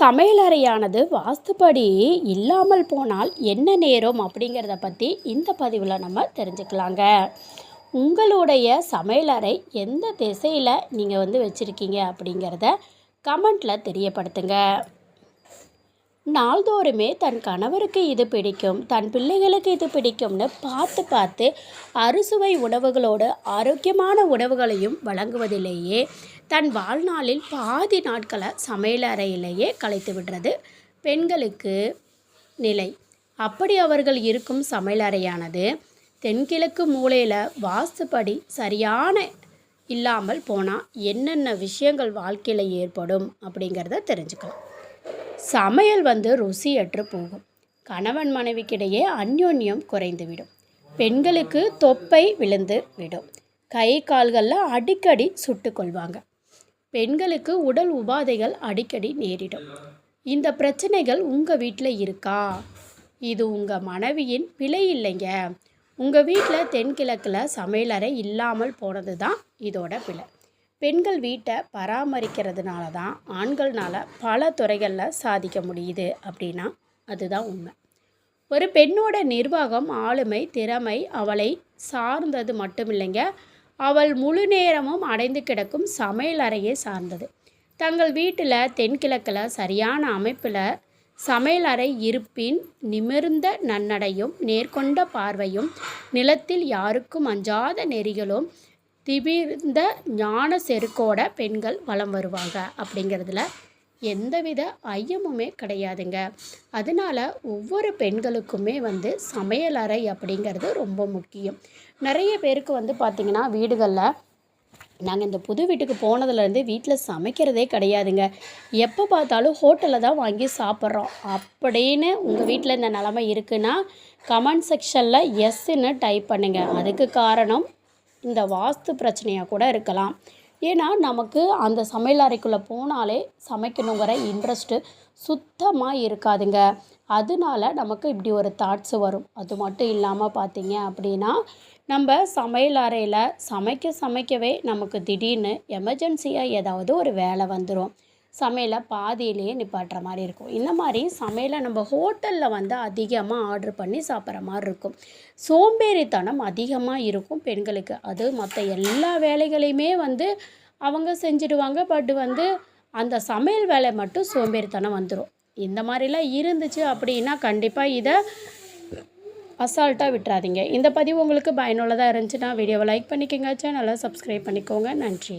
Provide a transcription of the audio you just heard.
சமையலறையானது வாஸ்துப்படி இல்லாமல் போனால் என்ன நேரும் அப்படிங்கிறத பற்றி இந்த பதிவில் நம்ம தெரிஞ்சுக்கலாங்க. உங்களுடைய சமையலறை எந்த திசையில் நீங்கள் வந்து வச்சுருக்கீங்க அப்படிங்கிறத கமெண்ட்டில் தெரியப்படுத்துங்க. நாள்தோறுமே தன் கணவருக்கு இது பிடிக்கும் தன் பிள்ளைகளுக்கு இது பிடிக்கும்னு பார்த்து பார்த்து அறுசுவை உணவுகளோடு ஆரோக்கியமான உணவுகளையும் வழங்குவதிலேயே தன் வாழ்நாளில் பாதி நாட்களை சமையலறையிலேயே கலைத்து விடுறது பெண்களுக்கு நிலை. அப்படி அவர்கள் இருக்கும் சமையலறையானது தென்கிழக்கு மூலையில் வாஸ்துப்படி சரியான இல்லாமல் போனால் என்னென்ன விஷயங்கள் வாழ்க்கையில் ஏற்படும் அப்படிங்கிறத தெரிஞ்சுக்கலாம். சமையல் வந்து ருசியற்று போகும். கணவன் மனைவிக்கிடையே அந்யோன்யம் குறைந்துவிடும். பெண்களுக்கு தொப்பை விழுந்து விடும். கை கால்களில் அடிக்கடி சுட்டுக்கொள்வாங்க பெண்களுக்கு உடல் உபாதைகள் அடிக்கடி நேரிடும். இந்த பிரச்சனைகள் உங்கள் வீட்டில் இருக்கா? இது உங்கள் மனைவியின் பிழை இல்லைங்க. உங்கள் வீட்டில் தென்கிழக்கில் சமையலறை இல்லாமல் போனது தான் இதோட பிழை. பெண்கள் வீட்டை பராமரிக்கிறதுனால தான் ஆண்கள்னால் பல துறைகளில் சாதிக்க முடியுது அப்படின்னா அதுதான் உண்மை. ஒரு பெண்ணோட நிர்வாகம் ஆளுமை திறமை அவளை சார்ந்தது மட்டும் இல்லைங்க அவள் முழு நேரமும் அடைந்து கிடக்கும் சமையல் அறையே சார்ந்தது. தங்கள் வீட்டில் தென்கிழக்கில் சரியான அமைப்பில் சமையல் அறை இருப்பின் நிமிர்ந்த நன்னடையும் நேர்கொண்ட பார்வையும் நிலத்தில் யாருக்கும் அஞ்சாத நெறிகளும் திபிர்ந்த ஞான செருக்கோட பெண்கள் வலம் வருவாங்க. அப்படிங்கிறதுல எந்தவித ஐயமுமே கிடையாதுங்க. அதனால் ஒவ்வொரு பெண்களுக்குமே வந்து சமையலறை அப்படிங்கிறது ரொம்ப முக்கியம். நிறைய பேருக்கு வந்து பார்த்திங்கன்னா வீடுகளில் நாங்கள் இந்த புது வீட்டுக்கு போனதுலேருந்து வீட்டில் சமைக்கிறதே கிடையாதுங்க. எப்போ பார்த்தாலும் ஹோட்டலில் தான் வாங்கி சாப்பிட்றோம். அப்படின்னு உங்கள் வீட்டில் இந்த நிலமை இருக்குன்னா கமெண்ட் செக்ஷனில் எஸ்ன்னு டைப் பண்ணுங்கள் அதுக்கு காரணம் இந்த வாஸ்து பிரச்சனையாக கூட இருக்கலாம். ஏன்னா நமக்கு அந்த சமையல் அறைக்குள்ளே போனாலே சமைக்கணுங்கிற இன்ட்ரெஸ்ட்டு சுத்தமாக இருக்காதுங்க. அதனால நமக்கு இப்படி ஒரு தாட்ஸ் வரும். அது மட்டும் இல்லாமல் பார்த்தீங்க அப்படின்னா நம்ம சமையல் அறையில் சமைக்க சமைக்கவே நமக்கு திடீர்னு எமர்ஜென்சியாக ஏதாவது ஒரு வேலை வந்துடும் சமையலை பாதியிலேயே நிப்பாட்டுற மாதிரி இருக்கும். இந்த மாதிரி சமையலை நம்ம ஹோட்டலில் வந்து அதிகமாக ஆர்டர் பண்ணி சாப்பிட்ற மாதிரி இருக்கும். சோம்பேறித்தனம் அதிகமாக இருக்கும் பெண்களுக்கு. அது மற்ற எல்லா வேலைகளையுமே வந்து அவங்க செஞ்சுடுவாங்க. பட் வந்து அந்த சமையல் வேலை மட்டும் சோம்பேறித்தனம் வந்துடும் இந்த மாதிரிலாம் இருந்துச்சு அப்படின்னா கண்டிப்பாக இதை அசால்ட்டாக விட்டுறாதீங்க. இந்த பதிவு உங்களுக்கு பயனுள்ளதாக இருந்துச்சுன்னா வீடியோவை லைக் பண்ணிக்கோங்க. சேனலை சப்ஸ்கிரைப் பண்ணிக்கோங்க. நன்றி.